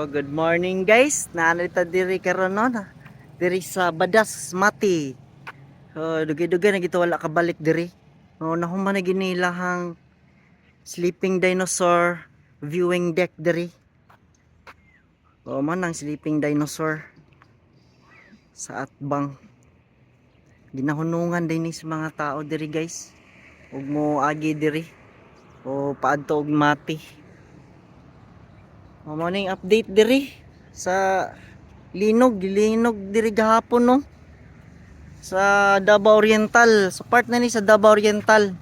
Oh, good morning guys. Nanita diri karon no. na- Diri sa Badas Mati. Oh, dugi-dugi na gito wala kabalik diri. Oh, nahuman na ginilahang sleeping dinosaur viewing deck diri. Oh, man ang sleeping dinosaur sa Atbang. Ginahunungan din sa mga tao diri guys. Ug mo agi diri. O paadto og mati. O morning update diri sa linog, linog diri gahapon no. Sa Davao Oriental, sa part na ni sa Davao Oriental.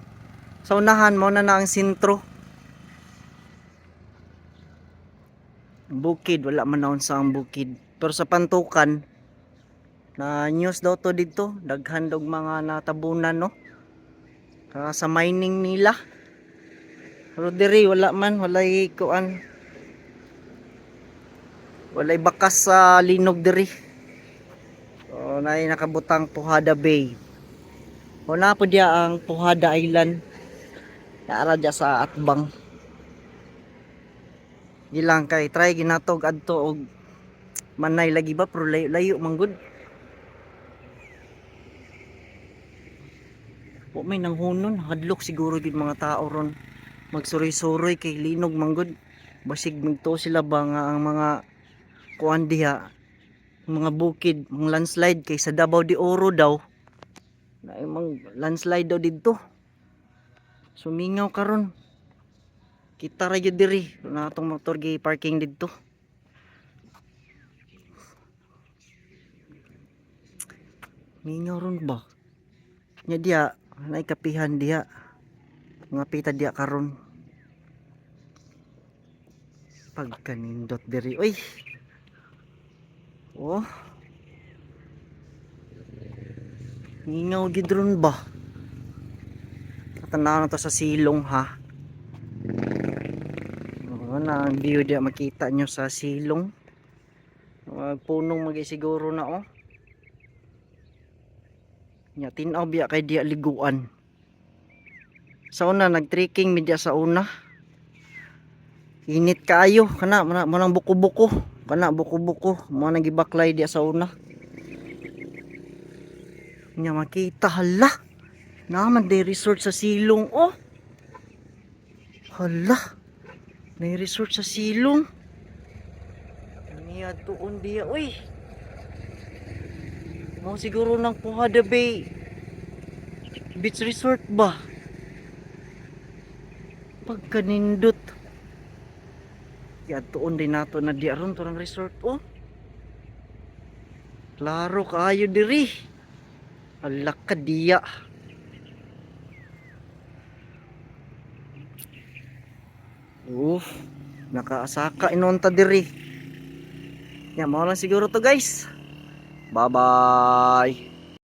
Sa unahan mo na na ang sentro. Bukid, wala man naon sa ang bukid. Pero sa pantukan, na news daw to dito, daghan dog mga natabunan no. Ah, sa mining nila. Pero diri wala man, walay kuan. Walay bakas sa linog diri. So, na nakabutang Puhada Bay. Na po diya ang Puhada Island. Naara diya sa Atbang. Gilang kay try ginatog adto og manay lagi ba pero layo, layo manggod. Po may nanghunon, hadlok siguro gid mga tao ron. Magsuroy-suroy kay linog manggod. Basig migto sila ba nga ang mga kuan diha mga bukid, mga landslide kay sa Davao de Oro daw. Na mga landslide daw didto. Sumingaw karon. Kita ra gyud diri na atong motor gi parking didto. Mingaw ron ba? Nya diya, nay kapihan diya. Mga pita diya karon. Pagkanindot diri. Uy, Oh. Ngingaw gidron ba? Tanaw na to sa silong ha. Oo na ang view dia makita nyo sa silong. Mga punong magi siguro na oh. Nya tinaw biya kay dia liguan. Sa una nagtrekking mi dia sa una. Init kaayo kana mo nang buko-buko kana buko-buko. Mo nang gibaklay dia sa una. Nya makita. Hala! Naman day resort sa silong oh. Hala! May resort sa silong. Niya tuon dia uy. Mo siguro ng Puhada Bay beach resort ba? Pagkanindot Yatuon din nato na di aron turang resort oh. Klaro kaayo diri. Alak ka diya. Uf, nakaasaka inonta diri. Ya, lang siguro to guys. Bye-bye.